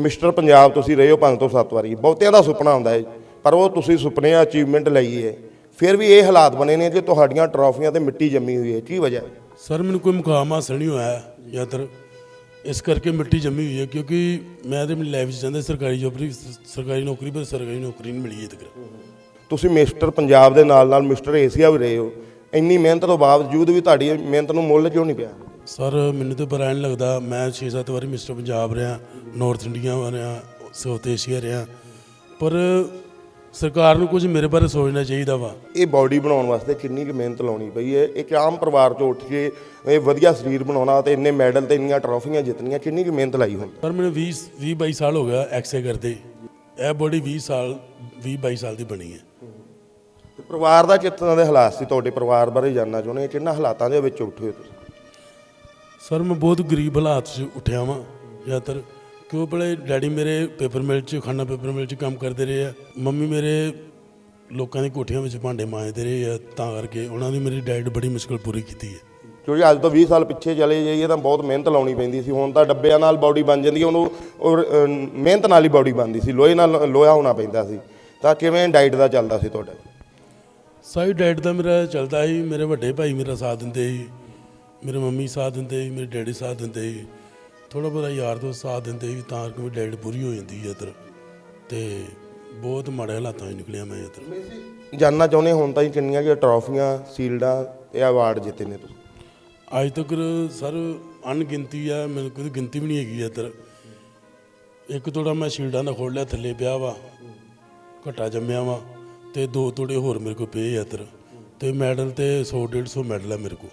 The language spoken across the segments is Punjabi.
ਮਿਸਟਰ ਪੰਜਾਬ ਤੁਸੀਂ ਰਹੇ ਹੋ ਪੰਜ ਤੋਂ ਸੱਤ ਵਾਰੀ ਬਹੁਤਿਆਂ ਦਾ ਸੁਪਨਾ ਹੁੰਦਾ ਹੈ ਪਰ ਉਹ ਤੁਸੀਂ ਸੁਪਨੇ ਅਚੀਵਮੈਂਟ ਲਈ ਹੈ ਫਿਰ ਵੀ ਇਹ ਹਾਲਾਤ ਬਣੇ ਨੇ ਕਿ ਤੁਹਾਡੀਆਂ ਟਰਾਫੀਆਂ ਤੇ ਮਿੱਟੀ ਜੰਮੀ ਹੋਈ ਹੈ ਕੀ ਵਜ੍ਹਾ ਹੈ ਸਰ ਮੈਨੂੰ ਕੋਈ ਮੁਕਾਮ ਹਾਸਲ ਨਹੀਂ ਹੋਇਆ ਜ਼ਿਆਦਾਤਰ ਇਸ ਕਰਕੇ ਮਿੱਟੀ ਜੰਮੀ ਹੋਈ ਹੈ ਕਿਉਂਕਿ ਮੈਂ ਤੇ ਮੇਰੀ ਲਾਈਫ 'ਚ ਚਾਹੁੰਦਾ ਸਰਕਾਰੀ ਜੋਬ ਸਰਕਾਰੀ ਨੌਕਰੀ ਪਰ ਸਰਕਾਰੀ ਨੌਕਰੀ ਨਹੀਂ ਮਿਲੀ ਹੈ ਤੱਕ। ਤੁਸੀਂ ਮਿਸਟਰ ਪੰਜਾਬ ਦੇ ਨਾਲ ਨਾਲ ਮਿਸਟਰ ਏਸ਼ੀਆ ਵੀ ਰਹੇ ਹੋ ਇੰਨੀ ਮਿਹਨਤ ਤੋਂ ਬਾਵਜੂਦ ਵੀ ਤੁਹਾਡੀ ਮਿਹਨਤ ਨੂੰ ਮੁੱਲ ਕਿਉਂ ਨਹੀਂ ਪਿਆ? ਸਰ ਮੈਨੂੰ ਤਾਂ ਨਹੀਂ ਲੱਗਦਾ ਮੈਂ 6-7 ਵਾਰੀ ਮਿਸਟਰ ਪੰਜਾਬ ਰਿਹਾ ਨਾਰਥ ਇੰਡੀਆ ਰਿਹਾ ਸਾਊਥ ਏਸ਼ੀਆ ਰਿਹਾ। ਪਰ ਸਰਕਾਰ ਨੂੰ ਕੁਝ ਮੇਰੇ ਬਾਰੇ ਸੋਚਣਾ ਚਾਹੀਦਾ ਵਾ। ਇਹ ਬਾਡੀ ਬਣਾਉਣ ਵਾਸਤੇ ਕਿੰਨੀ ਕੁ ਮਿਹਨਤ ਲਾਉਣੀ ਪਈ ਹੈ ਇੱਕ ਆਮ ਪਰਿਵਾਰ ਤੋਂ ਉੱਠ ਕੇ ਇਹ ਵਧੀਆ ਸਰੀਰ ਬਣਾਉਣਾ ਤੇ ਇੰਨੇ ਮੈਡਲ ਤੇ ਇੰਨੀਆਂ ਟਰਾਫੀਆਂ ਜਿੱਤਣੀਆਂ ਕਿੰਨੀ ਕੁ ਮਿਹਨਤ ਲਾਈ ਹੁੰਦੀ ਪਰ ਮੈਨੂੰ 20 20 22 ਸਾਲ ਹੋ ਗਿਆ ਐਕਸੇ ਕਰਦੇ। ਇਹ ਬੋਡੀ 20 ਸਾਲ 20 22 ਸਾਲ ਦੀ ਬਣੀ ਹੈ। ਤੇ ਪਰਿਵਾਰ ਦਾ ਕਿੱਦਾਂ ਦੇ ਹਾਲਾਤ ਸੀ ਤੁਹਾਡੇ ਪਰਿਵਾਰ ਬਾਰੇ ਜਾਨਣਾ ਚਾਹੁੰਦੇ ਕਿੰਨਾ ਹਾਲਾਤਾਂ ਦੇ ਵਿੱਚ ਉੱਠੇ ਹੋ ਤੁਸੀਂ? ਸਰ ਮੈਂ ਬਹੁਤ ਗਰੀਬ ਹਾਲਾਤ 'ਚ ਉੱਠਿਆ ਵਾਂ ਜ਼ਿਆਦਾਤਰ। ਕਿਉਂ ਬੜੇ ਡੈਡੀ ਮੇਰੇ ਪੇਪਰ ਮਿਲ 'ਚ ਖਾਨਾ ਪੇਪਰ ਮਿਲ 'ਚ ਕੰਮ ਕਰਦੇ ਰਹੇ ਆ। ਮੰਮੀ ਮੇਰੇ ਲੋਕਾਂ ਦੀ ਕੋਠੀਆਂ ਵਿੱਚ ਭਾਂਡੇ ਮਾਂਜਦੇ ਰਹੇ ਆ ਤਾਂ ਕਰਕੇ ਉਹਨਾਂ ਦੀ ਮੇਰੀ ਡੈਡ ਬੜੀ ਮੁਸ਼ਕਲ ਪੂਰੀ ਕੀਤੀ ਹੈ। ਕਿਉਂਕਿ ਅੱਜ ਤੋਂ 20 ਸਾਲ ਪਿੱਛੇ ਚਲੇ ਜਾਈਏ ਤਾਂ ਬਹੁਤ ਮਿਹਨਤ ਲਾਉਣੀ ਪੈਂਦੀ ਸੀ। ਹੁਣ ਤਾਂ ਡੱਬਿਆਂ ਨਾਲ ਬਾਡੀ ਬਣ ਜਾਂਦੀ ਹੈ ਉਹਨੂੰ ਔਰ ਮਿਹਨਤ ਨਾਲ ਹੀ ਬਾਡੀ ਬਣਦੀ ਸੀ। ਲੋਹੇ ਨਾਲ ਲੋਹਾ ਹੋਣਾ ਪੈਂਦਾ ਸੀ। ਤਾਂ ਕਿਵੇਂ ਡਾਈਟ ਦਾ ਚੱਲਦਾ ਸੀ ਤੁਹਾਡਾ? ਸਾਈ ਡੈਡ ਦਾ ਮੇਰਾ ਚੱਲਦਾ ਸੀ। ਮੇਰੇ ਵੱਡੇ ਭਾਈ ਮੇਰਾ ਸਾਥ ਦਿੰਦੇ ਸੀ। ਮੇਰੇ ਮੰਮੀ ਸਾਥ ਦਿੰਦੇ ਸੀ ਮੇਰੇ ਡੈਡੀ ਸਾਥ ਦਿੰਦੇ ਸੀ। ਥੋੜਾ ਬਹੁਤਾ ਯਾਰ ਦੋਸਤ ਸਾਥ ਦਿੰਦੇ ਸੀ ਤਾਂ ਕਿ ਮੇਰੀ ਡੈਡ ਪੂਰੀ ਹੋ ਜਾਂਦੀ ਹੈ ਇੱਧਰ। ਤੇ ਬਹੁਤ ਮਾੜੇ ਹਾਲਾਤਾਂ 'ਚ ਨਿਕਲਿਆ ਮੈਂ ਇੱਧਰ। ਜਾਨਣਾ ਚਾਹੁੰਦੇ ਹੁਣ ਤਾਂ ਕਿੰਨੀਆਂ ਕਿ ਟਰਾਫੀਆਂ ਸੀਲਡਾਂ ਤੇ ਅਵਾਰਡ ਜਿੱਤੇ ਨੇ ਤੁਸੀਂ? ਅੱਜ ਤੱਕ ਸਰ ਅਣਗਿਣਤੀ ਆ ਮੈਨੂੰ ਕੋਈ ਗਿਣਤੀ ਵੀ ਨਹੀਂ ਹੈਗੀ ਇੱਧਰ। ਇੱਕ ਤੋੜਾ ਮੈਂ ਸ਼ੀਲਡਾਂ ਦਾ ਖੋਲ ਲਿਆ ਥੱਲੇ ਪਿਆ ਵਾ ਘਟਾ ਜੰਮਿਆ ਵਾ। ਤੇ ਦੋ ਤੋੜੇ ਹੋਰ ਮੇਰੇ ਕੋਲ ਪਏ ਆ ਇੱਧਰ। ਤੇ ਮੈਡਲ ਤੇ 100 150 ਮੈਡਲ ਆ ਮੇਰੇ ਕੋਲ।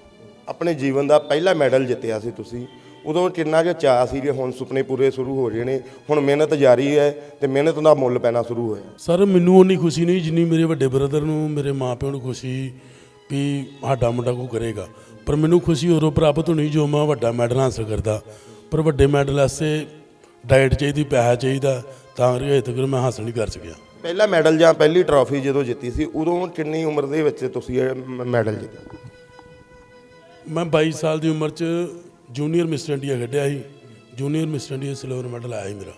ਆਪਣੇ ਜੀਵਨ ਦਾ ਪਹਿਲਾ ਮੈਡਲ ਜਿੱਤਿਆ ਸੀ ਤੁਸੀਂ। ਉਦੋਂ ਕਿੰਨਾ ਕੁ ਚਾਅ ਸੀ ਕਿ ਹੁਣ ਸੁਪਨੇ ਪੂਰੇ ਸ਼ੁਰੂ ਹੋ ਰਹੇ ਨੇ ਹੁਣ ਮਿਹਨਤ ਜਾਰੀ ਹੈ ਤੇ ਮਿਹਨਤ ਦਾ ਮੁੱਲ ਪੈਣਾ ਸ਼ੁਰੂ ਹੋਇਆ। ਸਰ ਮੈਨੂੰ ਉਨੀ ਖੁਸ਼ੀ ਨਹੀਂ ਜਿੰਨੀ ਮੇਰੇ ਵੱਡੇ ਬ੍ਰਦਰ ਨੂੰ ਮੇਰੇ ਮਾਪਿਆਂ ਨੂੰ ਖੁਸ਼ੀ ਵੀ ਸਾਡਾ ਮੁੰਡਾ ਕੋ ਕਰੇਗਾ। ਪਰ ਮੈਨੂੰ ਖੁਸ਼ੀ ਉਦੋਂ ਪ੍ਰਾਪਤ ਹੋਣੀ ਜੋ ਮੈਂ ਵੱਡਾ ਮੈਡਲ ਹਾਸਲ ਕਰਦਾ। ਪਰ ਵੱਡੇ ਮੈਡਲ ਵਾਸਤੇ ਡਾਈਟ ਚਾਹੀਦੀ ਪੈਸਾ ਚਾਹੀਦਾ ਤਾਂ ਹਜੇ ਤੱਕ ਮੈਂ ਹਾਸਲ ਨਹੀਂ ਕਰ ਸਕਿਆ। ਪਹਿਲਾ ਮੈਡਲ ਜਾਂ ਪਹਿਲੀ ਟਰਾਫੀ ਜਦੋਂ ਜਿੱਤੀ ਸੀ ਉਦੋਂ ਕਿੰਨੀ ਉਮਰ ਦੇ ਵਿੱਚ ਤੁਸੀਂ ਇਹ ਮੈਡਲ ਜਿੱਤਿਆ? ਮੈਂ 22 ਸਾਲ ਦੀ ਉਮਰ 'ਚ ਜੂਨੀਅਰ ਮਿਸਟਰ ਇੰਡੀਆ ਖੇਡਿਆ ਸੀ। Junior Mister India silver medal ਆਇਆ ਸੀ ਮੇਰਾ।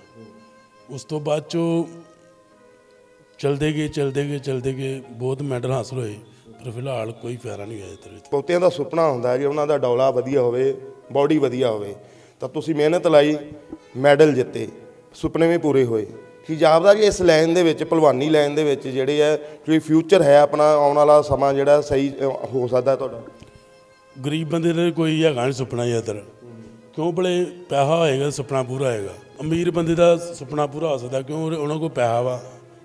ਉਸ ਤੋਂ ਬਾਅਦ 'ਚੋਂ ਚਲਦੇ ਗਏ ਚਲਦੇ ਗਏ ਚਲਦੇ ਗਏ, ਬਹੁਤ ਮੈਡਲ ਹਾਸਲ ਹੋਏ। ਪਰ ਫਿਲਹਾਲ ਕੋਈ ਫਾਇਦਾ ਨਹੀਂ ਹੋਇਆ ਇਹਦੇ ਵਿੱਚ। ਦਾ ਸੁਪਨਾ ਹੁੰਦਾ ਜੀ ਉਹਨਾਂ ਦਾ ਡੌਲਾ ਵਧੀਆ ਹੋਵੇ ਬਾਡੀ ਵਧੀਆ ਹੋਵੇ, ਤਾਂ ਤੁਸੀਂ ਮਿਹਨਤ ਲਾਈ ਮੈਡਲ ਜਿੱਤੇ, ਸੁਪਨੇ ਵੀ ਪੂਰੇ ਹੋਏ। ਕੀ ਜਾਪਦਾ ਜੀ ਇਸ ਲਾਈਨ ਦੇ ਵਿੱਚ, ਭਲਵਾਨੀ ਲਾਈਨ ਦੇ ਵਿੱਚ ਜਿਹੜੇ ਹੈ ਕੋਈ ਫਿਊਚਰ ਹੈ ਆਪਣਾ, ਆਉਣ ਵਾਲਾ ਸਮਾਂ ਜਿਹੜਾ ਸਹੀ ਹੋ ਸਕਦਾ ਤੁਹਾਡਾ? ਗਰੀਬ ਬੰਦੇ ਦਾ ਕੋਈ ਹੈਗਾ ਨਹੀਂ ਸੁਪਨਾ ਜ਼ਿਆਦਾਤਰ ਕਿਉਂ ਭਲੇ ਪੈਸਾ ਹੋਏਗਾ ਸੁਪਨਾ ਪੂਰਾ ਹੋਏਗਾ? ਅਮੀਰ ਬੰਦੇ ਦਾ ਸੁਪਨਾ ਪੂਰਾ ਹੋ ਸਕਦਾ ਕਿਉਂ ਉਹਨਾਂ ਕੋਲ ਪੈਸਾ ਵਾ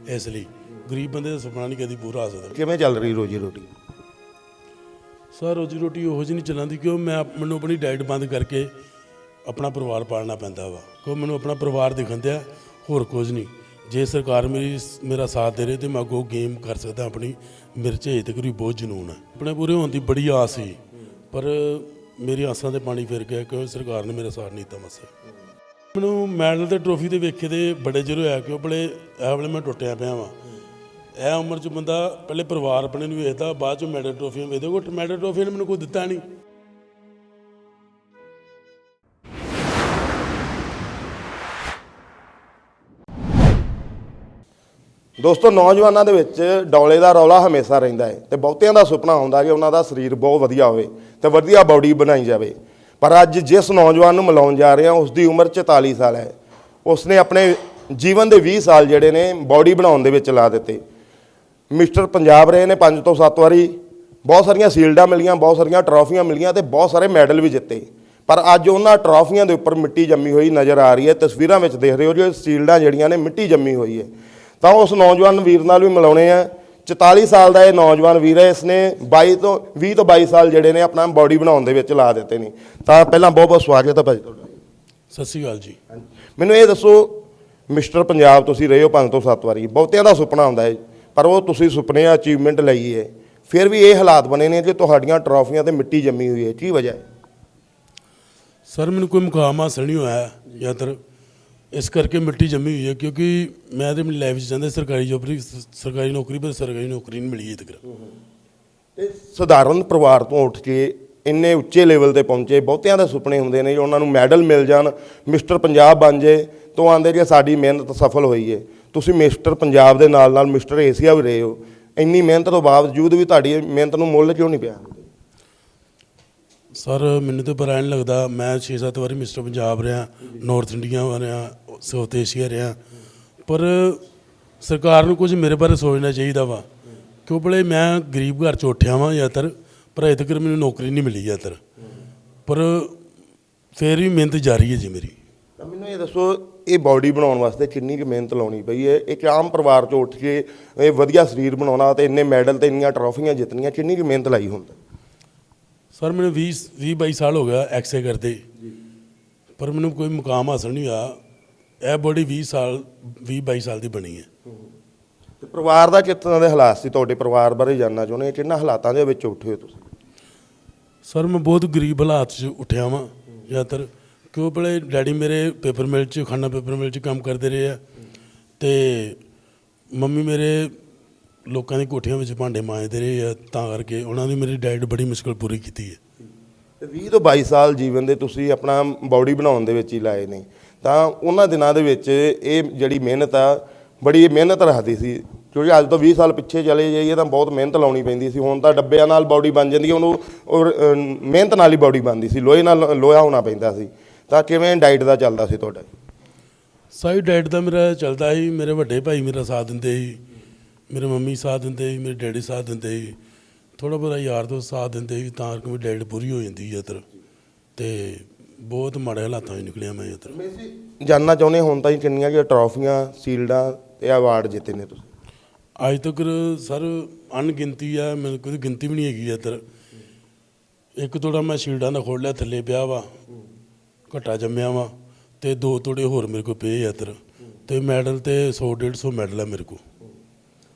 ਇਸ ਲਈ? ਗਰੀਬ ਬੰਦੇ ਦਾ ਸੁਪਨਾ ਨਹੀਂ ਕਦੀ ਪੂਰਾ ਹੋ ਸਕਦਾ। ਕਿਵੇਂ ਚੱਲ ਰਹੀ ਰੋਜੀ ਰੋਟੀ? ਸਰ ਰੋਜੀ ਰੋਟੀ ਉਹੋ ਜਿਹੀ ਨਹੀਂ ਚੱਲਦੀ ਕਿਉਂ ਮੈਂ ਮੈਨੂੰ ਆਪਣੀ ਡਾਈਟ ਬੰਦ ਕਰਕੇ ਆਪਣਾ ਪਰਿਵਾਰ ਪਾਲਣਾ ਪੈਂਦਾ ਵਾ। ਕਿਉਂ ਮੈਨੂੰ ਆਪਣਾ ਪਰਿਵਾਰ ਦਿਖਣ ਦਿਆ? ਹੋਰ ਕੁਝ ਨਹੀਂ ਜੇ ਸਰਕਾਰ ਮੇਰੀ ਮੇਰਾ ਸਾਥ ਦੇ ਰਹੀ ਤੇ ਮੈਂ ਅੱਗੋਂ ਗੇਮ ਕਰ ਸਕਦਾ ਆਪਣੀ ਮੇਰੇ 'ਚ ਹਜੇ ਤੱਕ ਵੀ ਬਹੁਤ ਜਨੂਨ ਹੈ ਆਪਣੇ ਪੂਰੇ ਹੋਣ ਦੀ ਬੜੀ ਆਸ ਸੀ। ਪਰ ਮੇਰੀ ਆਸਾਂ ਤੇ ਪਾਣੀ ਫਿਰ ਗਿਆ ਕਿਉਂ? ਸਰਕਾਰ ਨੇ ਮੇਰਾ ਸਾਥ ਨਹੀਂ ਦਿੱਤਾ ਮਸਾ ਮੈਨੂੰ ਮੈਡਲ ਤੇ ਟਰੋਫੀ ਤੇ ਵੇਖੇ ਤੇ ਬੜੇ ਚਿਰ ਹੋਇਆ ਕਿਉਂ ਬਲੇ ਇਹ ਵੇਲੇ ਮੈਂ ਟੁੱਟਿਆ ਪਿਆ ਵਾਂ। ਇਹ ਉਮਰ 'ਚ ਬੰਦਾ ਪਹਿਲੇ ਪਰਿਵਾਰ ਆਪਣੇ ਨੂੰ ਵੇਖਦਾ, ਬਾਅਦ 'ਚ ਮੈਡਲ ਟਰੋਫੀਆਂ ਵੇਖਦਾ ਕੋਈ ਮੈਡਲ ਟਰੋਫੀ ਨੇ ਮੈਨੂੰ ਕੋਈ ਦਿੱਤਾ ਨਹੀਂ। ਦੋਸਤੋ, ਨੌਜਵਾਨਾਂ ਦੇ ਵਿੱਚ ਡੌਲੇ ਦਾ ਰੌਲਾ ਹਮੇਸ਼ਾ ਰਹਿੰਦਾ ਹੈ ਤੇ ਬਹੁਤਿਆਂ ਦਾ ਸੁਪਨਾ ਹੁੰਦਾ ਕਿ ਉਹਨਾਂ ਦਾ ਸਰੀਰ ਬਹੁਤ ਵਧੀਆ ਹੋਵੇ ਤੇ ਵਧੀਆ ਬਾਡੀ ਬਣਾਈ ਜਾਵੇ। ਪਰ ਅੱਜ ਜਿਸ ਨੌਜਵਾਨ ਨੂੰ ਮਿਲਾਉਣ ਜਾ ਰਹੇ ਹਾਂ ਉਸ ਦੀ ਉਮਰ 44 ਸਾਲ ਹੈ। ਉਸਨੇ ਆਪਣੇ ਜੀਵਨ ਦੇ 20 ਸਾਲ ਜਿਹੜੇ ਨੇ, ਬਾਡੀ ਬਣਾਉਣ ਦੇ ਵਿੱਚ ਲਾ ਦਿੱਤੇ। ਮਿਸਟਰ ਪੰਜਾਬ ਰਹੇ ਨੇ 5 ਤੋਂ 7 ਵਾਰੀ। ਬਹੁਤ ਸਾਰੀਆਂ ਸੀਲਡਾਂ ਮਿਲੀਆਂ, ਬਹੁਤ ਸਾਰੀਆਂ ਟਰਾਫੀਆਂ ਮਿਲੀਆਂ ਤੇ ਬਹੁਤ ਸਾਰੇ ਮੈਡਲ ਵੀ ਜਿੱਤੇ। ਪਰ ਅੱਜ ਉਹਨਾਂ ਟਰਾਫੀਆਂ ਦੇ ਉੱਪਰ ਮਿੱਟੀ ਜੰਮੀ ਹੋਈ ਨਜ਼ਰ ਆ ਰਹੀ ਹੈ। ਤਸਵੀਰਾਂ ਵਿੱਚ ਦੇਖ ਰਹੇ ਹੋ ਜੋ ਸੀਲਡਾਂ ਜਿਹੜੀਆਂ ਨੇ, ਮਿੱਟੀ ਜੰਮੀ ਹੋਈ ਹੈ। ਤਾਂ ਉਸ ਨੌਜਵਾਨ ਵੀਰ ਨਾਲ ਵੀ ਮਿਲਾਉਣੇ ਆ। 44 ਸਾਲ ਦਾ ਇਹ ਨੌਜਵਾਨ ਵੀਰ ਹੈ ਇਸਨੇ 22 ਤੋਂ 20 ਤੋਂ 22 ਸਾਲ ਜਿਹੜੇ ਨੇ ਆਪਣਾ ਬਾਡੀ ਬਣਾਉਣ ਦੇ ਵਿੱਚ ਲਾ ਦਿੱਤੇ ਨੇ। ਤਾਂ ਪਹਿਲਾਂ ਬਹੁਤ ਬਹੁਤ ਸਵਾਗਤ ਹੈ ਭਾਜੀ ਤੁਹਾਡਾ। ਸਤਿ ਸ਼੍ਰੀ ਅਕਾਲ ਜੀ। ਮੈਨੂੰ ਇਹ ਦੱਸੋ ਮਿਸਟਰ ਪੰਜਾਬ ਤੁਸੀਂ ਰਹੇ ਹੋ ਪੰਜ ਤੋਂ ਸੱਤ ਵਾਰੀ ਬਹੁਤਿਆਂ ਦਾ ਸੁਪਨਾ ਹੁੰਦਾ ਹੈ ਪਰ ਉਹ ਤੁਸੀਂ ਸੁਪਨੇ ਅਚੀਵਮੈਂਟ ਲਈ ਹੈ। ਫਿਰ ਵੀ ਇਹ ਹਾਲਾਤ ਬਣੇ ਨੇ ਕਿ ਤੁਹਾਡੀਆਂ ਟਰਾਫੀਆਂ ਤੇ ਮਿੱਟੀ ਜੰਮੀ ਹੋਈ ਹੈ ਕੀ ਵਜ੍ਹਾ ਹੈ? ਸਰ ਮੈਨੂੰ ਕੋਈ ਮੁਕਾਮ ਹਾਸਲ ਨਹੀਂ ਹੋਇਆ ਜ਼ਿਆਦਾਤਰ ਇਸ ਕਰਕੇ ਮਿੱਟੀ ਜੰਮੀ ਹੋਈ ਹੈ, ਕਿਉਂਕਿ ਮੈਂ ਤੇ ਮੇਰੀ ਲਾਈਫ 'ਚ ਜਾਂਦਾ ਸਰਕਾਰੀ ਜੋਬ ਸਰਕਾਰੀ ਨੌਕਰੀ, ਪਰ ਸਰਕਾਰੀ ਨੌਕਰੀ ਨਹੀਂ ਮਿਲੀ ਹੈ ਤੱਕ ਤੇ ਸਧਾਰਨ ਪਰਿਵਾਰ ਤੋਂ ਉੱਠ ਕੇ ਇੰਨੇ ਉੱਚੇ ਲੈਵਲ ਤੇ ਪਹੁੰਚੇ, ਬਹੁਤਿਆਂ ਦੇ ਸੁਪਨੇ ਹੁੰਦੇ ਨੇ, ਉਹਨਾਂ ਨੂੰ ਮੈਡਲ ਮਿਲ ਜਾਣ, ਮਿਸਟਰ ਪੰਜਾਬ ਬਣ ਜੇ, ਤੋਂ ਆਂਦੇ ਜੀ, ਸਾਡੀ ਮਿਹਨਤ ਸਫਲ ਹੋਈ ਏ। ਤੁਸੀਂ ਮਿਸਟਰ ਪੰਜਾਬ ਦੇ ਨਾਲ ਨਾਲ ਮਿਸਟਰ ਏਸ਼ੀਆ ਵੀ ਰਹੇ ਹੋ। ਇੰਨੀ ਮਿਹਨਤ ਤੋਂ ਬਾਵਜੂਦ ਵੀ ਤੁਹਾਡੀ ਮਿਹਨਤ ਨੂੰ ਮੁੱਲ ਕਿਉਂ ਨਹੀਂ ਪਿਆ? ਸਰ, ਮੈਨੂੰ ਤਾਂ ਪਤਾ ਨਹੀਂ ਲੱਗਦਾ, ਮੈਂ 6-7 ਵਾਰੀ ਮਿਸਟਰ ਪੰਜਾਬ ਰਿਹਾ ਨਾਰਥ ਇੰਡੀਆ ਰਿਹਾ ਸਾਊਥ ਏਸ਼ੀਆ ਰਿਹਾ। ਪਰ ਸਰਕਾਰ ਨੂੰ ਕੁਝ ਮੇਰੇ ਬਾਰੇ ਸੋਚਣਾ ਚਾਹੀਦਾ ਵਾ। ਕਿਉਂ ਭਲੇ ਮੈਂ ਗਰੀਬ ਘਰ ਚ ਉੱਠਿਆ ਵਾਂ ਜ਼ਿਆਦਾਤਰ, ਪਰ ਅਜੇ ਤੱਕ ਮੈਨੂੰ ਨੌਕਰੀ ਨਹੀਂ ਮਿਲੀ ਜ਼ਿਆਦਾਤਰ। ਪਰ ਫੇਰ ਵੀ ਮਿਹਨਤ ਜਾਰੀ ਹੈ ਜੀ ਮੇਰੀ। ਤਾਂ ਮੈਨੂੰ ਇਹ ਦੱਸੋ, ਇਹ ਬਾਡੀ ਬਣਾਉਣ ਵਾਸਤੇ ਕਿੰਨੀ ਕੁ ਮਿਹਨਤ ਲਾਉਣੀ ਪਈ ਹੈ? ਇੱਕ ਆਮ ਪਰਿਵਾਰ ਚੋਂ ਉੱਠ ਕੇ ਇਹ ਵਧੀਆ ਸਰੀਰ ਬਣਾਉਣਾ ਤੇ ਇੰਨੇ ਮੈਡਲ ਤੇ ਇੰਨੀਆਂ ਟਰਾਫੀਆਂ ਜਿੱਤਣੀਆਂ, ਕਿੰਨੀ ਕੁ ਮਿਹਨਤ ਲਾਈ ਹੁੰਦਾ? ਸਰ ਮੈਨੂੰ 20 20 22 ਸਾਲ ਹੋ ਗਿਆ ਐਕਸੇ ਕਰਦੇ। ਪਰ ਮੈਨੂੰ ਕੋਈ ਮੁਕਾਮ ਹਾਸਲ ਨਹੀਂ ਹੋਇਆ। ਇਹ ਬੋਡੀ 20 ਸਾਲ 20 22 ਸਾਲ ਦੀ ਬਣੀ ਹੈ। ਤੇ ਪਰਿਵਾਰ ਦਾ ਤਰ੍ਹਾਂ ਦੇ ਹਾਲਾਤ ਸੀ ਤੁਹਾਡੇ ਪਰਿਵਾਰ ਬਾਰੇ ਜਾਨਣਾ ਚਾਹੁੰਦੇ ਹਾਂ? ਕਿੰਨਾ ਹਾਲਾਤਾਂ ਦੇ ਵਿੱਚ ਉੱਠੇ ਹੋ ਤੁਸੀਂ? ਸਰ ਮੈਂ ਬਹੁਤ ਗਰੀਬ ਹਾਲਾਤ 'ਚ ਉੱਠਿਆ ਵਾਂ ਜ਼ਿਆਦਾਤਰ। ਕਿਉਂ ਬੜੇ ਡੈਡੀ ਮੇਰੇ ਪੇਪਰ ਮਿਲ 'ਚ ਖੰਨਾ ਪੇਪਰ ਮਿਲ 'ਚ ਕੰਮ ਕਰਦੇ ਰਹੇ ਆ। ਤੇ ਮੰਮੀ ਮੇਰੇ ਲੋਕਾਂ ਦੀ ਕੋਠੀਆਂ ਵਿੱਚ ਭਾਂਡੇ ਮਾਂਜਦੇ ਰਹੇ ਆ ਤਾਂ ਕਰਕੇ ਉਹਨਾਂ ਦੀ ਮੇਰੀ ਡਾਈਟ ਬੜੀ ਮੁਸ਼ਕਲ ਪੂਰੀ ਕੀਤੀ ਹੈ। ਤੇ 20 ਤੋਂ 22 ਸਾਲ ਜੀਵਨ ਦੇ ਤੁਸੀਂ ਆਪਣਾ ਬਾਡੀ ਬਣਾਉਣ ਦੇ ਵਿੱਚ ਹੀ ਲਾਏ ਨੇ। ਤਾਂ ਉਹਨਾਂ ਦਿਨਾਂ ਦੇ ਵਿੱਚ ਇਹ ਜਿਹੜੀ ਮਿਹਨਤ ਆ ਬੜੀ ਮਿਹਨਤ ਰੱਖਦੀ ਸੀ। ਕਿਉਂਕਿ ਅੱਜ ਤੋਂ 20 ਸਾਲ ਪਿੱਛੇ ਚਲੇ ਜਾਈਏ ਤਾਂ ਬਹੁਤ ਮਿਹਨਤ ਲਾਉਣੀ ਪੈਂਦੀ ਸੀ। ਹੁਣ ਤਾਂ ਡੱਬਿਆਂ ਨਾਲ ਬਾਡੀ ਬਣ ਜਾਂਦੀ ਹੈ ਉਹਨੂੰ ਔਰ ਮਿਹਨਤ ਨਾਲ ਹੀ ਬਾਡੀ ਬਣਦੀ ਸੀ। ਲੋਹੇ ਨਾਲ ਲੋਹਾ ਹੋਣਾ ਪੈਂਦਾ ਸੀ। ਤਾਂ ਕਿਵੇਂ ਡਾਈਟ ਦਾ ਚੱਲਦਾ ਸੀ ਤੁਹਾਡਾ? ਸਾਈ ਡਾਈਟ ਦਾ ਮੇਰਾ ਚੱਲਦਾ ਸੀ। ਮੇਰੇ ਵੱਡੇ ਭਾਈ ਮੇਰਾ ਸਾਥ ਦਿੰਦੇ ਸੀ। ਮੇਰੇ ਮੰਮੀ ਸਾਥ ਦਿੰਦੇ ਸੀ ਮੇਰੇ ਡੈਡੀ ਸਾਥ ਦਿੰਦੇ ਸੀ। ਥੋੜਾ ਬਹੁਤਾ ਯਾਰ ਦੋਸਤ ਸਾਥ ਦਿੰਦੇ ਸੀ ਤਾਂ ਕਰਕੇ ਮੇਰੀ ਡਾਈਟ ਪੂਰੀ ਹੋ ਜਾਂਦੀ ਇੱਧਰ ਤੇ ਬਹੁਤ ਮਾੜੇ ਹਾਲਾਤਾਂ 'ਚ ਨਿਕਲਿਆ ਮੈਂ ਇੱਧਰ ਜਾਨਣਾ ਚਾਹੁੰਦੇ ਹੁਣ ਤਾਈਂ ਕਿੰਨੀਆਂ ਕਿ ਟਰਾਫੀਆਂ ਸੀਲਡਾਂ ਤੇ ਅਵਾਰਡ ਜਿੱਤੇ ਨੇ ਤੁਸੀਂ? ਅੱਜ ਤੱਕ ਸਰ ਅਣਗਿਣਤੀ ਆ ਮੈਨੂੰ ਕੋਈ ਗਿਣਤੀ ਵੀ ਨਹੀਂ ਹੈਗੀ ਇੱਧਰ ਇੱਕ ਤੋੜਾ ਮੈਂ ਸ਼ੀਲਡਾਂ ਦਾ ਖੋਲ ਲਿਆ ਥੱਲੇ ਪਿਆ ਵਾ ਘਟਾ ਜੰਮਿਆ ਵਾ ਤੇ ਦੋ ਤੋੜੇ ਹੋਰ ਮੇਰੇ ਕੋਲ ਪਏ ਇੱਧਰ ਤੇ ਮੈਡਲ ਤੇ 100 150 ਮੈਡਲ ਆ ਮੇਰੇ ਕੋਲ।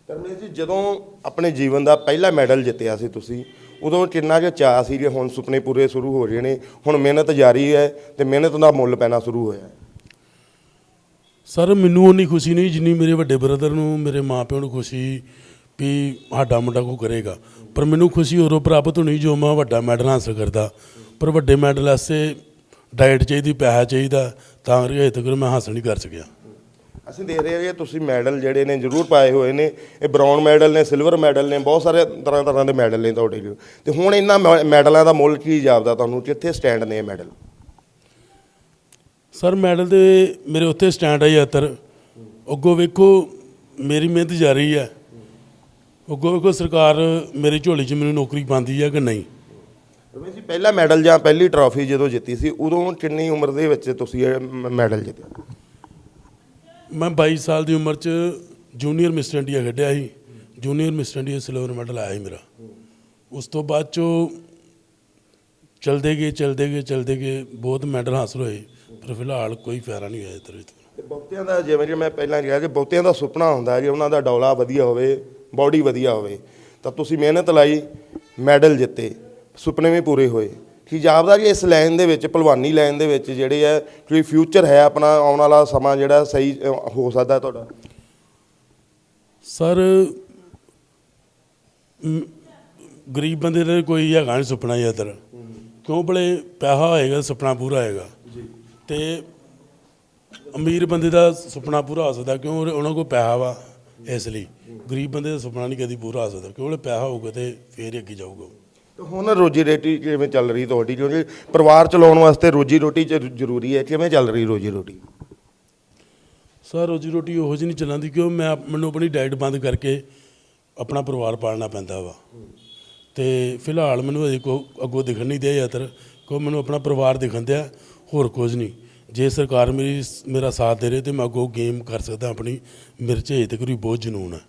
ਕਰਮੇਸ਼ ਜੀ, ਜਦੋਂ ਆਪਣੇ ਜੀਵਨ ਦਾ ਪਹਿਲਾ ਮੈਡਲ ਜਿੱਤਿਆ ਸੀ ਤੁਸੀਂ, ਉਦੋਂ ਕਿੰਨਾ ਜਿਹਾ ਚਾਅ ਸੀ ਕਿ ਹੁਣ ਸੁਪਨੇ ਪੂਰੇ ਸ਼ੁਰੂ ਹੋ ਰਹੇ ਨੇ, ਹੁਣ ਮਿਹਨਤ ਜਾਰੀ ਹੈ ਤੇ ਮਿਹਨਤ ਦਾ ਮੁੱਲ ਪੈਣਾ ਸ਼ੁਰੂ ਹੋਇਆ ਸਰ, ਮੈਨੂੰ ਉਨੀ ਖੁਸ਼ੀ ਨਹੀਂ ਜਿੰਨੀ ਮੇਰੇ ਵੱਡੇ ਬ੍ਰਦਰ ਨੂੰ, ਮੇਰੇ ਮਾਪਿਆਂ ਨੂੰ ਖੁਸ਼ੀ ਵੀ ਸਾਡਾ ਮੁੰਡਾ ਕੋ ਕਰੇਗਾ। ਪਰ ਮੈਨੂੰ ਖੁਸ਼ੀ ਉਦੋਂ ਪ੍ਰਾਪਤ ਹੋਣੀ ਜੋ ਮੈਂ ਵੱਡਾ ਮੈਡਲ ਹਾਸਲ ਕਰਦਾ। ਪਰ ਵੱਡੇ ਮੈਡਲ ਵਾਸਤੇ ਡਾਈਟ ਚਾਹੀਦੀ, ਪੈਸਾ ਚਾਹੀਦਾ, ਤਾਂ ਕਰਕੇ ਹਜੇ ਤੱਕ ਮੈਂ ਹਾਸਲ ਨਹੀਂ ਕਰ ਸਕਿਆ। ਅਸੀਂ ਦੇਖ ਰਹੇ ਹਾਂ ਕਿ ਤੁਸੀਂ ਮੈਡਲ ਜਿਹੜੇ ਨੇ ਜ਼ਰੂਰ ਪਾਏ ਹੋਏ ਨੇ। ਇਹ ਬ੍ਰਾਊਨ ਮੈਡਲ ਨੇ ਸਿਲਵਰ ਮੈਡਲ ਨੇ ਬਹੁਤ ਸਾਰੇ ਤਰ੍ਹਾਂ ਤਰ੍ਹਾਂ ਦੇ ਮੈਡਲ ਨੇ ਤੁਹਾਡੇ ਕੋਲ ਤੇ ਹੁਣ ਇਹਨਾਂ ਮੈ- ਮੈਡਲਾਂ ਦਾ ਮੁੱਲ ਕੀ ਜਾਪਦਾ ਤੁਹਾਨੂੰ? ਕਿੱਥੇ ਸਟੈਂਡ ਨੇ ਇਹ ਮੈਡਲ। ਸਰ ਮੈਡਲ ਤੇ ਮੇਰੇ ਉੱਤੇ ਸਟੈਂਡ ਹੈ ਯਾਤਰ। ਅੱਗੋਂ ਵੇਖੋ ਮੇਰੀ ਮਿਹਨਤ ਜਾਰੀ ਹੈ ਅੱਗੋਂ ਵੇਖੋ ਸਰਕਾਰ ਮੇਰੀ ਝੋਲੀ 'ਚ ਮੈਨੂੰ ਨੌਕਰੀ ਪਾਉਂਦੀ ਹੈ ਕਿ ਨਹੀਂ? ਰਮੇਸ਼ ਜੀ ਪਹਿਲਾ ਮੈਡਲ ਜਾਂ ਪਹਿਲੀ ਟਰਾਫੀ ਜਦੋਂ ਜਿੱਤੀ ਸੀ ਉਦੋਂ ਕਿੰਨੀ ਉਮਰ ਦੇ ਵਿੱਚ ਤੁਸੀਂ ਇਹ ਮ- ਮੈਡਲ ਜਿੱਤਿਆ? ਮੈਂ 22 ਸਾਲ ਦੀ ਉਮਰ 'ਚ ਜੂਨੀਅਰ ਮਿਸਟਰ ਇੰਡੀਆ ਖੇਡਿਆ ਸੀ। Junior Mister India silver medal ਆਇਆ ਸੀ ਮੇਰਾ। ਉਸ ਤੋਂ ਬਾਅਦ 'ਚੋਂ ਚਲਦੇ ਗਏ ਚਲਦੇ ਗਏ ਚਲਦੇ ਗਏ, ਬਹੁਤ ਮੈਡਲ ਹਾਸਲ ਹੋਏ, ਪਰ ਫਿਲਹਾਲ ਕੋਈ ਫਾਇਦਾ ਨਹੀਂ ਹੋਇਆ ਇੱਧਰ ਵਿੱਚ। ਤੇ ਬਹੁਤਿਆਂ ਦਾ, ਜਿਵੇਂ ਜਿਵੇਂ ਮੈਂ ਪਹਿਲਾਂ ਕਿਹਾ ਕਿ ਬਹੁਤਿਆਂ ਦਾ ਸੁਪਨਾ ਹੁੰਦਾ ਕਿ ਉਹਨਾਂ ਦਾ ਡੌਲਾ ਵਧੀਆ ਹੋਵੇ, ਬਾਡੀ ਵਧੀਆ ਹੋਵੇ, ਤਾਂ ਤੁਸੀਂ ਮਿਹਨਤ ਲਾਈ, ਮੈਡਲ ਜਿੱਤੇ, ਸੁਪਨੇ ਵੀ ਪੂਰੇ ਹੋਏ। ਕੀ ਜਾਪਦਾ ਕਿ ਇਸ ਲਾਈਨ ਦੇ ਵਿੱਚ ਭਲਵਾਨੀ ਲਾਈਨ ਦੇ ਵਿੱਚ ਜਿਹੜੇ ਆ ਕੋਈ ਫਿਊਚਰ ਹੈ ਆਪਣਾ ਆਉਣ ਵਾਲਾ ਸਮਾਂ ਜਿਹੜਾ ਸਹੀ ਹੋ ਸਕਦਾ ਤੁਹਾਡਾ? ਸਰ ਗਰੀਬ ਬੰਦੇ ਦਾ ਕੋਈ ਹੈਗਾ ਨਹੀਂ ਸੁਪਨਾ ਯਾਤਰ ਕਿਉਂ ਬਲੇ ਪੈਸਾ ਹੋਏਗਾ ਸੁਪਨਾ ਪੂਰਾ ਹੋਏਗਾ। ਤੇ ਅਮੀਰ ਬੰਦੇ ਦਾ ਸੁਪਨਾ ਪੂਰਾ ਹੋ ਸਕਦਾ ਕਿਉਂ ਉਹਨਾਂ ਕੋਲ ਪੈਸਾ ਵਾ ਇਸ ਲਈ। ਗਰੀਬ ਬੰਦੇ ਦਾ ਸੁਪਨਾ ਨਹੀਂ ਕਦੀ ਪੂਰਾ ਹੋ ਸਕਦਾ ਕਿਉਂ ਉਹਲੇ ਪੈਸਾ ਹੋਊਗਾ ਤੇ ਫੇਰ ਅੱਗੇ ਜਾਊਗਾ ਤੇ ਹੁਣ ਰੋਜੀ ਰੋਟੀ ਕਿਵੇਂ ਚੱਲ ਰਹੀ ਤੁਹਾਡੀ? ਕਿਉਂਕਿ ਪਰਿਵਾਰ ਚਲਾਉਣ ਵਾਸਤੇ ਰੋਜੀ ਰੋਟੀ ਚ ਜ਼ਰੂਰੀ ਹੈ। ਕਿਵੇਂ ਚੱਲ ਰਹੀ ਰੋਜੀ ਰੋਟੀ? ਸਰ, ਰੋਜੀ ਰੋਟੀ ਉਹੋ ਜਿਹੀ ਨਹੀਂ ਚੱਲਦੀ ਕਿਉਂ? ਮੈਂ ਆਪ- ਮੈਨੂੰ ਆਪਣੀ ਡਾਈਟ ਬੰਦ ਕਰਕੇ ਆਪਣਾ ਪਰਿਵਾਰ ਪਾਲਣਾ ਪੈਂਦਾ ਵਾ। ਤੇ ਫਿਲਹਾਲ ਮੈਨੂੰ ਅਜੇ ਕੋ ਅੱਗੋਂ ਦਿਖਣ ਨਹੀਂ ਦਿਆ ਯਾਤਰ। ਕੋ ਮੈਨੂੰ ਆਪਣਾ ਪਰਿਵਾਰ ਦਿਖਣ ਦਿਆ, ਹੋਰ ਕੁਝ ਨਹੀਂ। ਜੇ ਸਰਕਾਰ ਮੇਰੀ ਮੇਰਾ ਸਾਥ ਦੇ ਰਹੀ ਤੇ ਮੈਂ ਅੱਗੋਂ ਗੇਮ ਕਰ ਸਕਦਾ ਆਪਣੀ ਮੇਰੇ 'ਚ ਅਜੇ ਤੱਕ ਵੀ ਬਹੁਤ ਜਨੂਨ ਹੈ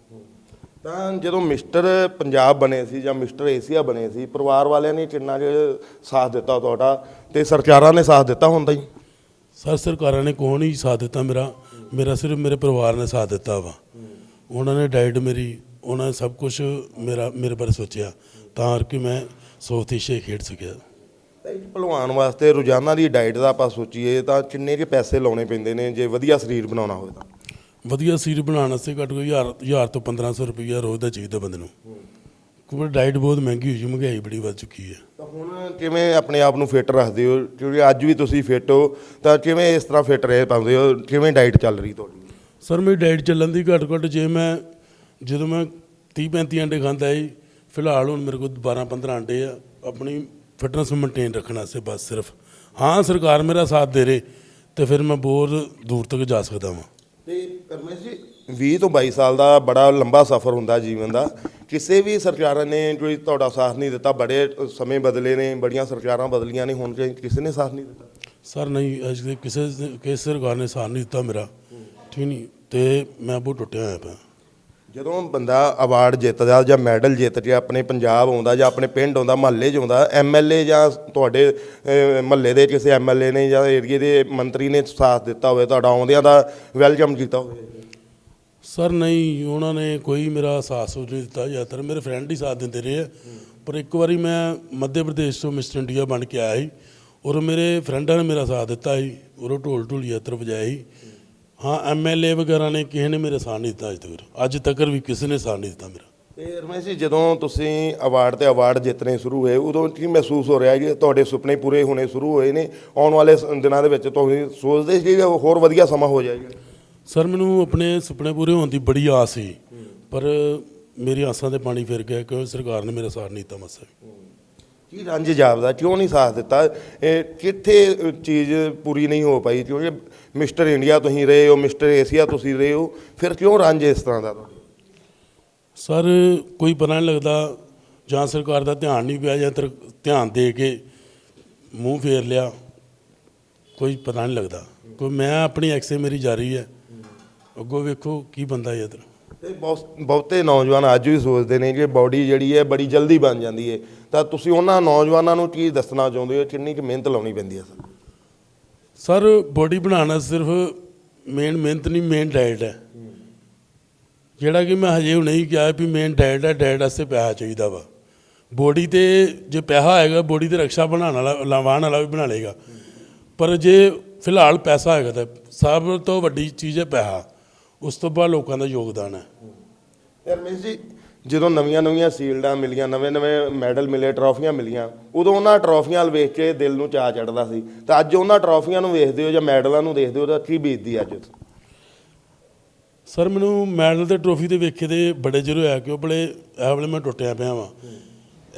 ਤਾਂ ਜਦੋਂ ਮਿਸਟਰ ਪੰਜਾਬ ਬਣੇ ਸੀ ਜਾਂ ਮਿਸਟਰ ਏਸ਼ੀਆ ਬਣੇ ਸੀ ਪਰਿਵਾਰ ਵਾਲਿਆਂ ਨੇ ਕਿੰਨਾ ਕੁ ਸਾਥ ਦਿੱਤਾ ਤੁਹਾਡਾ ਤੇ ਸਰਕਾਰਾਂ ਨੇ ਸਾਥ ਦਿੱਤਾ ਹੁੰਦਾ ਜੀ? ਸਰ ਸਰਕਾਰਾਂ ਨੇ ਕੋਈ ਨਹੀਂ ਸਾਥ ਦਿੱਤਾ ਮੇਰਾ? ਮੇਰਾ ਸਿਰਫ ਮੇਰੇ ਪਰਿਵਾਰ ਨੇ ਸਾਥ ਦਿੱਤਾ ਵਾ। ਉਹਨਾਂ ਨੇ ਡਾਈਟ ਮੇਰੀ ਉਹਨਾਂ ਨੇ ਸਭ ਕੁਝ ਮੇਰਾ ਮੇਰੇ ਬਾਰੇ ਸੋਚਿਆ ਤਾਂ ਕਿ ਮੈਂ ਸੌਥ ਏਸ਼ੀਆ ਖੇਡ ਸਕਿਆ। ਤਾਂ ਇੱਕ ਭਲਵਾਨ ਵਾਸਤੇ ਰੋਜ਼ਾਨਾ ਦੀ ਡਾਈਟ ਦਾ ਆਪਾਂ ਸੋਚੀਏ ਤਾਂ ਕਿੰਨੇ ਕੁ ਪੈਸੇ ਲਾਉਣੇ ਪੈਂਦੇ ਨੇ ਜੇ ਵਧੀਆ ਸਰੀਰ ਬਣਾਉਣਾ ਹੋਵੇ ਤਾਂ? ਵਧੀਆ ਸੀਰ ਬਣਾਉਣ ਵਾਸਤੇ ਘੱਟ ਕੋਈ ਹਜ਼ਾਰ ਹਜ਼ਾਰ ਤੋਂ 1500 ਰੁਪਈਆ ਰੋਜ਼ ਦਾ ਚਾਹੀਦਾ ਬੰਦੇ ਨੂੰ। ਕਿਉਂਕਿ ਡਾਈਟ ਬਹੁਤ ਮਹਿੰਗੀ ਹੋਈ ਜੀ ਮਹਿੰਗਾਈ ਬੜੀ ਵੱਧ ਚੁੱਕੀ ਹੈ। ਤਾਂ ਹੁਣ ਕਿਵੇਂ ਆਪਣੇ ਆਪ ਨੂੰ ਫਿੱਟ ਰੱਖਦੇ ਹੋ? ਕਿਉਂਕਿ ਅੱਜ ਵੀ ਤੁਸੀਂ ਫਿੱਟ ਹੋ ਤਾਂ ਕਿਵੇਂ ਇਸ ਤਰ੍ਹਾਂ ਫਿੱਟ ਰਹਿ ਪਾਉਂਦੇ ਹੋ? ਕਿਵੇਂ ਡਾਈਟ ਚੱਲ ਰਹੀ ਤੁਹਾਡੀ? ਸਰ ਮੇਰੀ ਡਾਈਟ ਚੱਲਣ ਦੀ ਘੱਟ ਘੱਟ ਜੇ ਮੈਂ ਜਦੋਂ ਮੈਂ 30 35 ਅੰਡੇ ਖਾਂਦਾ ਸੀ ਫਿਲਹਾਲ ਹੁਣ ਮੇਰੇ ਕੋਲ 12 15 ਅੰਡੇ ਆ ਆਪਣੀ ਫਿਟਨੈਸ ਨੂੰ ਮੇਨਟੇਨ ਰੱਖਣ ਵਾਸਤੇ ਬਸ ਸਿਰਫ। ਹਾਂ ਸਰਕਾਰ ਮੇਰਾ ਸਾਥ ਦੇ ਰੇ ਤੇ ਫਿਰ ਮੈਂ ਬਹੁਤ ਦੂਰ ਤੱਕ ਜਾ ਸਕਦਾ ਵਾਂ। ਤੇ ਰਮੇਸ਼ ਜੀ 20 ਤੋਂ 22 ਸਾਲ ਦਾ ਬੜਾ ਲੰਬਾ ਸਫ਼ਰ ਹੁੰਦਾ ਜੀਵਨ ਦਾ। ਕਿਸੇ ਵੀ ਸਰਕਾਰਾਂ ਨੇ ਕੋਈ ਤੁਹਾਡਾ ਸਾਥ ਨਹੀਂ ਦਿੱਤਾ, ਬੜੇ ਸਮੇਂ ਬਦਲੇ ਨੇ, ਬੜੀਆਂ ਸਰਕਾਰਾਂ ਬਦਲੀਆਂ ਨੇ, ਹੁਣ ਕਿਸੇ ਨੇ ਸਾਥ ਨਹੀਂ ਦਿੱਤਾ? ਸਰ, ਨਹੀਂ, ਅੱਜ ਤੱਕ ਕਿਸੇ ਨੇ- ਕਿਸੇ ਸਰਕਾਰ ਨੇ ਸਾਥ ਨਹੀਂ ਦਿੱਤਾ ਮੇਰਾ। ਠੀਕ ਨਹੀਂ, ਤੇ ਮੈਂ ਬਹੁਤ ਟੁੱਟਿਆ ਹੋਇਆ ਪਿਆ। ਜਦੋਂ ਬੰਦਾ ਅਵਾਰਡ ਜਿੱਤਦਾ ਜਾਂ ਮੈਡਲ ਜਿੱਤ ਕੇ ਆਪਣੇ ਪੰਜਾਬ ਆਉਂਦਾ ਜਾਂ ਆਪਣੇ ਪਿੰਡ ਆਉਂਦਾ, ਮਹੱਲੇ 'ਚ ਆਉਂਦਾ ਐਮਐਲਏ ਜਾਂ ਤੁਹਾਡੇ ਮਹੱਲੇ ਦੇ ਕਿਸੇ ਐਮਐਲਏ ਨੇ ਜਾਂ ਏਰੀਏ ਦੇ ਮੰਤਰੀ ਨੇ ਸਾਥ ਦਿੱਤਾ ਹੋਵੇ, ਤੁਹਾਡਾ ਆਉਂਦਿਆਂ ਦਾ ਵੈਲਕਮ ਕੀਤਾ ਹੋਵੇ? ਸਰ, ਨਹੀਂ, ਉਹਨਾਂ ਨੇ ਕੋਈ ਮੇਰਾ ਸਾਥ ਸੂਝ ਨਹੀਂ ਦਿੱਤਾ, ਜ਼ਿਆਦਾਤਰ ਮੇਰੇ ਫਰੈਂਡ ਹੀ ਸਾਥ ਦਿੰਦੇ ਰਹੇ ਆ। ਪਰ ਇੱਕ ਵਾਰੀ ਮੈਂ ਮੱਧ ਪ੍ਰਦੇਸ਼ ਤੋਂ ਮਿਸਟਰ ਇੰਡੀਆ ਬਣ ਕੇ ਆਇਆ ਸੀ ਔਰ ਮੇਰੇ ਫਰੈਂਡਾਂ ਨੇ ਮੇਰਾ ਸਾਥ ਦਿੱਤਾ ਸੀ, ਔਰ ਉਹ ਢੋਲ ਢੋਲੀ ਯਾਤਰ ਵਜਾਇਆ ਸੀ। ਹਾਂ ਐਮਐਲਏ ਵਗੈਰਾ ਨੇ ਕਿਸੇ ਨੇ ਮੇਰੇ ਸਾਥ ਨਹੀਂ ਦਿੱਤਾ ਅੱਜ ਤੱਕ। ਅੱਜ ਤੱਕ ਵੀ ਕਿਸੇ ਨੇ ਸਾਥ ਨਹੀਂ ਦਿੱਤਾ ਮੇਰਾ। ਤੇ ਰਮੇਸ਼ ਜੀ ਜਦੋਂ ਤੁਸੀਂ ਅਵਾਰਡ ਤੇ ਅਵਾਰਡ ਜਿੱਤਨੇ ਸ਼ੁਰੂ ਹੋਏ ਉਦੋਂ ਕੀ ਮਹਿਸੂਸ ਹੋ ਰਿਹਾ ਜੀ? ਤੁਹਾਡੇ ਸੁਪਨੇ ਪੂਰੇ ਹੋਣੇ ਸ਼ੁਰੂ ਹੋਏ ਨੇ ਆਉਣ ਵਾਲੇ ਦਿਨਾਂ ਦੇ ਵਿੱਚ ਤੁਸੀਂ ਸੋਚਦੇ ਸੀ ਕਿ ਹੋਰ ਵਧੀਆ ਸਮਾਂ ਹੋ ਜਾਏਗਾ? ਸਰ ਮੈਨੂੰ ਆਪਣੇ ਸੁਪਨੇ ਪੂਰੇ ਹੋਣ ਦੀ ਬੜੀ ਆਸ ਸੀ ਪਰ ਮੇਰੀ ਆਸਾਂ ਤੇ ਪਾਣੀ ਫਿਰ ਗਿਆ ਕਿਉਂਕਿ ਸਰਕਾਰ ਨੇ ਮੇਰਾ ਸਾਥ ਨਹੀਂ ਦਿੱਤਾ ਮਸਾ। ਕੀ ਰੰਜ ਜਾਪਦਾ, ਕਿਉਂ ਨਹੀਂ ਸਾਥ ਦਿੱਤਾ? ਇਹ ਕਿੱਥੇ ਚੀਜ਼ ਪੂਰੀ ਨਹੀਂ ਹੋ ਪਾਈ? ਕਿਉਂਕਿ ਮਿਸਟਰ ਇੰਡੀਆ ਤੁਸੀਂ ਰਹੇ ਹੋ, ਮਿਸਟਰ ਏਸ਼ੀਆ ਤੁਸੀਂ ਰਹੇ ਹੋ, ਫਿਰ ਕਿਉਂ ਰੰਜ ਇਸ ਤਰ੍ਹਾਂ ਦਾ? ਤੁਹਾਡਾ? ਸਰ, ਕੋਈ ਪਤਾ ਨਹੀਂ ਲੱਗਦਾ, ਜਾਂ ਸਰਕਾਰ ਦਾ ਧਿਆਨ ਨਹੀਂ ਪਿਆ, ਜਾਂ ਤਰ- ਧਿਆਨ ਦੇ ਕੇ ਮੂੰਹ ਫੇਰ ਲਿਆ। ਕੋਈ ਪਤਾ ਨਹੀਂ ਲੱਗਦਾ। ਕੋਈ ਮੈਂ ਆਪਣੀ ਐਕਸੇ ਮੇਰੀ ਜਾਰੀ ਹੈ। ਅੱਗੋਂ ਵੇਖੋ ਕੀ ਬੰਦਾ ਹੈ ਇੱਧਰ ਤੇ ਬਹੁਤ- ਬਹੁਤੇ ਨੌਜਵਾਨ ਅੱਜ ਵੀ ਸੋਚਦੇ ਨੇ ਕਿ ਬਾਡੀ ਜਿਹੜੀ ਹੈ ਬੜੀ ਜਲਦੀ ਬਣ ਜਾਂਦੀ ਹੈ। ਤਾਂ ਤੁਸੀਂ ਉਹਨਾਂ ਨੌਜਵਾਨਾਂ ਨੂੰ ਕੀ ਦੱਸਣਾ ਚਾਹੁੰਦੇ ਹੋ? ਕਿੰਨੀ ਕੁ ਮਿਹਨਤ ਲਾਉਣੀ ਪੈਂਦੀ ਹੈ ਸਰ? ਸਰ, ਬੋਡੀ ਬਣਾਉਣਾ ਸਿਰਫ ਮੇਨ ਮਿਹਨਤ ਨਹੀਂ ਮੇਨ ਡਾਈਟ ਹੈ। ਜਿਹੜਾ ਕਿ ਮੈਂ ਹਜੇ ਹੁਣੇ ਹੀ ਕਿਹਾ ਵੀ ਮੇਨ ਡਾਈਟ ਹੈ ਡਾਈਟ ਵਾਸਤੇ ਪੈਸਾ ਚਾਹੀਦਾ ਵਾ। ਬੋਡੀ ਤੇ ਜੇ ਪੈਸਾ ਹੈਗਾ, ਬੋਡੀ ਤੇ ਰਕਸ਼ਾ ਬਣਾਉਣ ਵਾਲਾ ਲਵਾਉਣ ਵਾਲਾ ਵੀ ਬਣਾ ਲੇਗਾ ਪਰ ਜੇ ਫਿਲਹਾਲ ਪੈਸਾ ਹੈਗਾ ਤਾਂ ਸਭ ਤੋਂ ਵੱਡੀ ਚੀਜ਼ ਹੈ ਪੈਸਾ। ਉਸ ਤੋਂ ਬਾਅਦ ਲੋਕਾਂ ਦਾ ਯੋਗਦਾਨ ਹੈ। ਯਾਰ ਰਮੇਸ਼ ਜੀ ਜਦੋਂ ਨਵੀਆਂ ਨਵੀਆਂ ਸੀਲਡਾਂ ਮਿਲੀਆਂ ਨਵੇਂ ਨਵੇਂ ਮੈਡਲ ਮਿਲੇ ਟਰਾਫੀਆਂ ਮਿਲੀਆਂ ਉਦੋਂ ਉਹਨਾਂ ਟਰਾਫੀਆਂ ਵੱਲ ਵੇਖ ਕੇ ਦਿਲ ਨੂੰ ਚਾਅ ਚੜਦਾ ਸੀ। ਤਾਂ ਅੱਜ ਉਹਨਾਂ ਟਰਾਫੀਆਂ ਨੂੰ ਵੇਖਦੇ ਹੋ ਜਾਂ ਮੈਡਲਾਂ ਨੂੰ ਦੇਖਦੇ ਹੋ ਤਾਂ ਕੀ ਬੀਤਦੀ ਅੱਜ ਸਰ ਮੈਨੂੰ ਮੈਡਲ ਤੇ ਟਰੋਫੀ ਦੇ ਵੇਖੇ ਦੇ ਬੜੇ ਚਿਰ ਹੋਇਆ ਕਿ ਉਹ ਬੜੇ ਇਹ ਵੇਲੇ ਮੈਂ ਟੁੱਟਿਆ ਪਿਆ ਵਾਂ।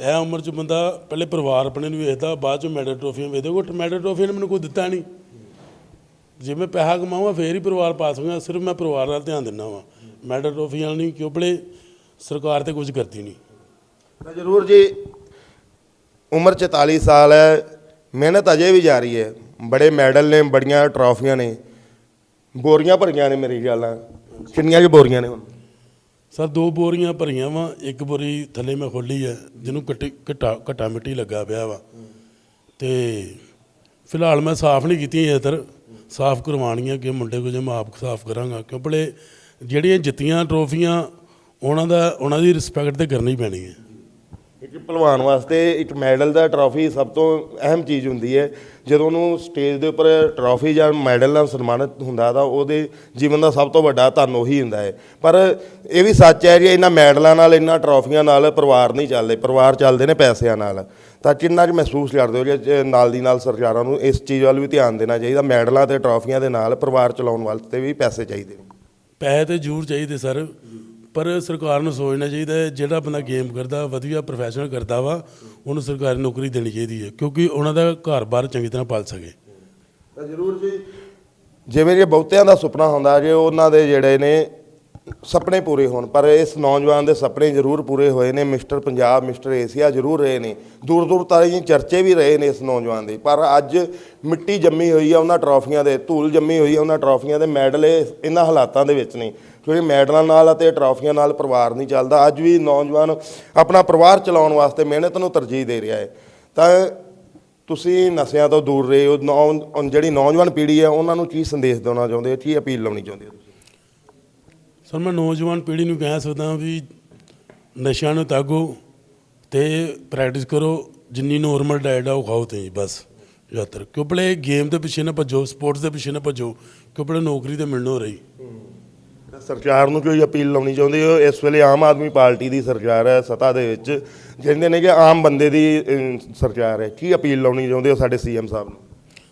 ਇਹ ਉਮਰ 'ਚ ਬੰਦਾ ਪਹਿਲੇ ਪਰਿਵਾਰ ਆਪਣੇ ਨੂੰ ਵੇਖਦਾ ਬਾਅਦ 'ਚ ਮੈਡਲ ਟਰੋਫੀਆਂ ਵੇਖਦਾ ਕੋਈ ਮੈਡਲ ਟਰੋਫੀ ਨੇ ਮੈਨੂੰ ਕੋਈ ਦਿੱਤਾ ਨਹੀਂ। ਜੇ ਮੈਂ ਪੈਸਾ ਕਮਾਵਾਂ ਫੇਰ ਹੀ ਪਰਿਵਾਰ ਪਾ ਸਕੂੰਗਾ ਸਿਰਫ ਮੈਂ ਪਰਿਵਾਰ ਵੱਲ ਧਿਆਨ ਦਿੰਦਾ ਵਾਂ। ਮੈਡਲ ਟਰੋਫੀਆਂ ਨਹੀਂ ਕਿਉਂ ਬੜੇ ਸਰਕਾਰ ਤੇ ਕੁਝ ਕਰਦੀ ਨਹੀਂ। ਤਾਂ ਜ਼ਰੂਰ ਜੀ ਉਮਰ 44 ਸਾਲ ਹੈ। ਮਿਹਨਤ ਅਜੇ ਵੀ ਜਾਰੀ ਹੈ। ਬੜੇ ਮੈਡਲ ਨੇ ਬੜੀਆਂ ਟਰਾਫੀਆਂ ਨੇ। ਬੋਰੀਆਂ ਭਰੀਆਂ ਨੇ ਮੇਰੀ ਗੱਲਾਂ ਕਿੰਨੀਆਂ ਕੁ ਬੋਰੀਆਂ ਨੇ ਹੁਣ? ਸਰ ਦੋ ਬੋਰੀਆਂ ਭਰੀਆਂ ਵਾ। ਇੱਕ ਬੋਰੀ ਥੱਲੇ ਮੈਂ ਖੋਲੀ ਹੈ ਜਿਹਨੂੰ ਕੱਟੀ ਘਟਾ ਘਟਾ ਮਿੱਟੀ ਲੱਗਾ ਪਿਆ ਵਾ। ਤੇ ਫਿਲਹਾਲ ਮੈਂ ਸਾਫ਼ ਨਹੀਂ ਕੀਤੀਆਂ ਇਧਰ ਸਾਫ਼ ਕਰਵਾਉਣੀਆਂ ਕਿ ਮੁੰਡੇ ਕੋ ਜੇ ਮੈਂ ਆਪ ਸਾਫ਼ ਕਰਾਂਗਾ ਕਿਉਂਕਿ ਜਿਹੜੀਆਂ ਜਿੱਤੀਆਂ ਟਰੋਫੀਆਂ ਉਹਨਾਂ ਦਾ, ਉਹਨਾਂ ਦੀ ਰਿਸਪੈਕਟ ਤੇ ਕਰਨੀ ਪੈਣੀ ਹੈ। ਇੱਕ ਪਹਿਲਵਾਨ ਵਾਸਤੇ ਇੱਕ ਮੈਡਲ ਦਾ ਟਰਾਫੀ ਸਭ ਤੋਂ ਅਹਿਮ ਚੀਜ਼ ਹੁੰਦੀ ਹੈ। ਜਦੋਂ ਉਹਨੂੰ ਸਟੇਜ ਦੇ ਉੱਪਰ ਟਰਾਫੀ ਜਾਂ ਮੈਡਲ ਨਾਲ ਸਨਮਾਨਿਤ ਹੁੰਦਾ ਤਾਂ ਉਹਦੇ ਜੀਵਨ ਦਾ ਸਭ ਤੋਂ ਵੱਡਾ ਧਨ ਉਹੀ ਹੁੰਦਾ ਹੈ। ਪਰ ਇਹ ਵੀ ਸੱਚ ਹੈ ਜੀ ਇਹਨਾਂ ਮੈਡਲਾਂ ਨਾਲ, ਇਹਨਾਂ ਟਰਾਫੀਆਂ ਨਾਲ ਪਰਿਵਾਰ ਨਹੀਂ ਚੱਲਦੇ, ਪਰਿਵਾਰ ਚੱਲਦੇ ਨੇ ਪੈਸਿਆਂ ਨਾਲ। ਤਾਂ ਕਿੰਨਾ ਕੁ ਮਹਿਸੂਸ ਕਰਦੇ ਹੋ ਜੇ ਨਾਲ ਦੀ ਨਾਲ ਸਰਕਾਰਾਂ ਨੂੰ ਇਸ ਚੀਜ਼ ਵੱਲ ਵੀ ਧਿਆਨ ਦੇਣਾ ਚਾਹੀਦਾ, ਮੈਡਲਾਂ ਤੇ ਟਰਾਫੀਆਂ ਦੇ ਨਾਲ ਪਰਿਵਾਰ ਚਲਾਉਣ ਵਾਸਤੇ ਵੀ ਪੈਸੇ ਚਾਹੀਦੇ ਨੇ? ਪੈਸੇ ਤੇ ਜ਼ਰੂਰ ਚਾਹੀਦੇ, ਸਰ। ਪਰ ਸਰਕਾਰ ਨੂੰ ਸੋਚਣਾ ਚਾਹੀਦਾ ਹੈ, ਜਿਹੜਾ ਬੰਦਾ ਗੇਮ ਕਰਦਾ, ਵਧੀਆ ਪ੍ਰੋਫੈਸ਼ਨਲ ਕਰਦਾ ਵਾ, ਉਹਨੂੰ ਸਰਕਾਰੀ ਨੌਕਰੀ ਦੇਣੀ ਚਾਹੀਦੀ ਹੈ, ਕਿਉਂਕਿ ਉਹਨਾਂ ਦਾ ਘਰ-ਬਾਰ ਚੰਗੀ ਤਰ੍ਹਾਂ ਪਾਲ ਸਕੇ। ਤਾਂ ਜ਼ਰੂਰ ਜੀ, ਜਿਵੇਂ ਕਿ ਬਹੁਤਿਆਂ ਦਾ ਸੁਪਨਾ ਹੁੰਦਾ, ਜੇ ਉਹਨਾਂ ਦੇ ਜਿਹੜੇ ਨੇ ਸੁਪਨੇ ਪੂਰੇ ਹੋਣ, ਪਰ ਇਸ ਨੌਜਵਾਨ ਦੇ ਸੁਪਨੇ ਜ਼ਰੂਰ ਪੂਰੇ ਹੋਏ ਨੇ, ਮਿਸਟਰ ਪੰਜਾਬ, ਮਿਸਟਰ ਏਸ਼ੀਆ ਜ਼ਰੂਰ ਰਹੇ ਨੇ ਦੂਰ ਦੂਰ ਤਾਈਂ ਚਰਚੇ ਵੀ ਰਹੇ ਨੇ ਇਸ ਨੌਜਵਾਨ ਦੇ, ਪਰ ਅੱਜ ਮਿੱਟੀ ਜੰਮੀ ਹੋਈ ਆ, ਉਹਨਾਂ ਟਰਾਫੀਆਂ ਦੇ, ਧੂਲ ਜੰਮੀ ਹੋਈ ਆ, ਉਹਨਾਂ ਟਰਾਫੀਆਂ ਦੇ ਮੈਡਲ ਇਹ- ਇਹਨਾਂ ਹਾਲਾਤਾਂ ਦੇ ਵਿੱਚ ਨੇ। ਕਿਉਂਕਿ ਮੈਡਲਾਂ ਨਾਲ ਅਤੇ ਟਰਾਫੀਆਂ ਨਾਲ ਪਰਿਵਾਰ ਨਹੀਂ ਚੱਲਦਾ। ਅੱਜ ਵੀ ਨੌਜਵਾਨ ਆਪਣਾ ਪਰਿਵਾਰ ਚਲਾਉਣ ਵਾਸਤੇ ਮਿਹਨਤ ਨੂੰ ਤਰਜੀਹ ਦੇ ਰਿਹਾ ਹੈ। ਤਾਂ ਤੁਸੀਂ ਨਸ਼ਿਆਂ ਤੋਂ ਦੂਰ ਰਹੇ ਹੋ। ਨੌ ਜਿਹੜੀ ਨੌਜਵਾਨ ਪੀੜ੍ਹੀ ਹੈ, ਉਹਨਾਂ ਨੂੰ ਕੀ ਸੰਦੇਸ਼ ਦੇਣਾ ਚਾਹੁੰਦੇ ਹੋ? ਕੀ ਅਪੀਲ ਲਾਉਣੀ ਚਾਹੁੰਦੇ ਹੋ ਤੁਸੀਂ? ਸਰ, ਮੈਂ ਨੌਜਵਾਨ ਪੀੜ੍ਹੀ ਨੂੰ ਕਹਿ ਸਕਦਾ ਵੀ ਨਸ਼ਿਆਂ ਨੂੰ ਤਾਗੋ ਤੇ ਪ੍ਰੈਕਟਿਸ ਕਰੋ। ਜਿੰਨੀ ਨੋਰਮਲ ਡਾਈਟ ਆ, ਉਹ ਖਾਓ ਤੇ ਬਸ। ਜ਼ਿਆਦਾਤਰ। ਕਿਉਂਕਿ ਗੇਮ ਦੇ ਪਿੱਛੇ ਨਾ ਭੱਜੋ ਸਪੋਰਟਸ ਦੇ ਪਿੱਛੇ ਨਾ ਭੱਜੋ। ਕਿਉਂਕਿ ਨੌਕਰੀ ਤੇ ਮਿਲਣੋ ਰਹੀ। ਸਰਕਾਰ ਨੂੰ ਕੋਈ ਅਪੀਲ ਲਾਉਣੀ ਚਾਹੁੰਦੇ ਹੋ? ਇਸ ਵੇਲੇ ਆਮ ਆਦਮੀ ਪਾਰਟੀ ਦੀ ਸਰਕਾਰ ਹੈ ਸੱਤਾ ਦੇ ਵਿੱਚ ਕਹਿੰਦੇ ਨੇ ਕਿ ਆਮ ਬੰਦੇ ਦੀ ਸਰਕਾਰ ਹੈ। ਕੀ ਅਪੀਲ ਲਾਉਣੀ ਚਾਹੁੰਦੇ ਹੋ ਸਾਡੇ ਸੀਐਮ ਸਾਹਿਬ ਨੂੰ?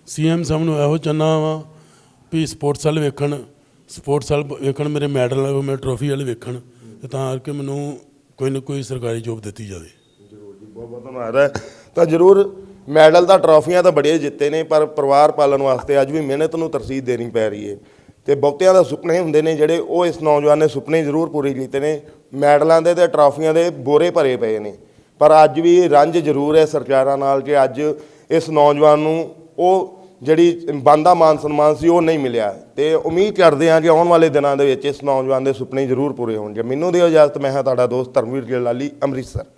ਸੀਐਮ ਸਾਹਿਬ ਨੂੰ ਇਹੋ ਚਾਹੁੰਦਾ ਵਾਂ ਵੀ ਸਪੋਰਟਸ ਵਾਲ ਵੇਖਣ ਸਪੋਰਟਸ ਵਾਲ ਵੇਖਣ ਮੇਰੇ ਮੈਡਲ ਮੇਰੇ ਟਰੋਫੀ ਵਾਲ ਵੇਖਣ ਤੇ ਤਾਂ ਕਰਕੇ ਮੈਨੂੰ ਕੋਈ ਨਾ ਕੋਈ ਸਰਕਾਰੀ ਜੋਬ ਦਿੱਤੀ ਜਾਵੇ। ਜ਼ਰੂਰ ਜੀ ਬਹੁਤ ਬਹੁਤ ਧੰਨਵਾਦ ਹੈ। ਤਾਂ ਜ਼ਰੂਰ ਮੈਡਲ ਤਾਂ ਟਰਾਫੀਆਂ ਤਾਂ ਬੜੀਆਂ ਜਿੱਤੇ ਨੇ ਪਰ ਪਰਿਵਾਰ ਪਾਲਣ ਵਾਸਤੇ ਅੱਜ ਵੀ ਮਿਹਨਤ ਨੂੰ ਤਰਜੀਹ ਦੇਣੀ ਪੈ ਰਹੀ ਹੈ। ਤੇ ਬਹੁਤਿਆਂ ਦਾ ਸੁਪਨੇ ਹੁੰਦੇ ਨੇ ਜਿਹੜੇ ਉਹ ਇਸ ਨੌਜਵਾਨ ਨੇ ਸੁਪਨੇ ਜ਼ਰੂਰ ਪੂਰੇ ਕੀਤੇ ਨੇ। ਮੈਡਲਾਂ ਦੇ ਤੇ ਟਰਾਫੀਆਂ ਦੇ ਬੋਰੇ ਭਰੇ ਪਏ ਨੇ। ਪਰ ਅੱਜ ਵੀ ਰੰਜ ਜ਼ਰੂਰ ਹੈ ਸਰਕਾਰਾਂ ਨਾਲ ਕਿ ਅੱਜ ਇਸ ਨੌਜਵਾਨ ਨੂੰ ਉਹ ਜਿਹੜੀ ਬੰਦਾ ਮਾਨ ਸਨਮਾਨ ਸੀ ਉਹ ਨਹੀਂ ਮਿਲਿਆ। ਤੇ ਉਮੀਦ ਕਰਦੇ ਹਾਂ ਕਿ ਆਉਣ ਵਾਲੇ ਦਿਨਾਂ ਦੇ ਵਿੱਚ ਇਸ ਨੌਜਵਾਨ ਦੇ ਸੁਪਨੇ ਜ਼ਰੂਰ ਪੂਰੇ ਹੋਣਗੇ। ਮੈਨੂੰ ਦਿਓ ਇਜਾਜ਼ਤ, ਮੈਂ ਹਾਂ ਤੁਹਾਡਾ ਦੋਸਤ ਧਰਮਵੀਰ ਗਿੱਲ ਅੰਮ੍ਰਿਤਸਰ।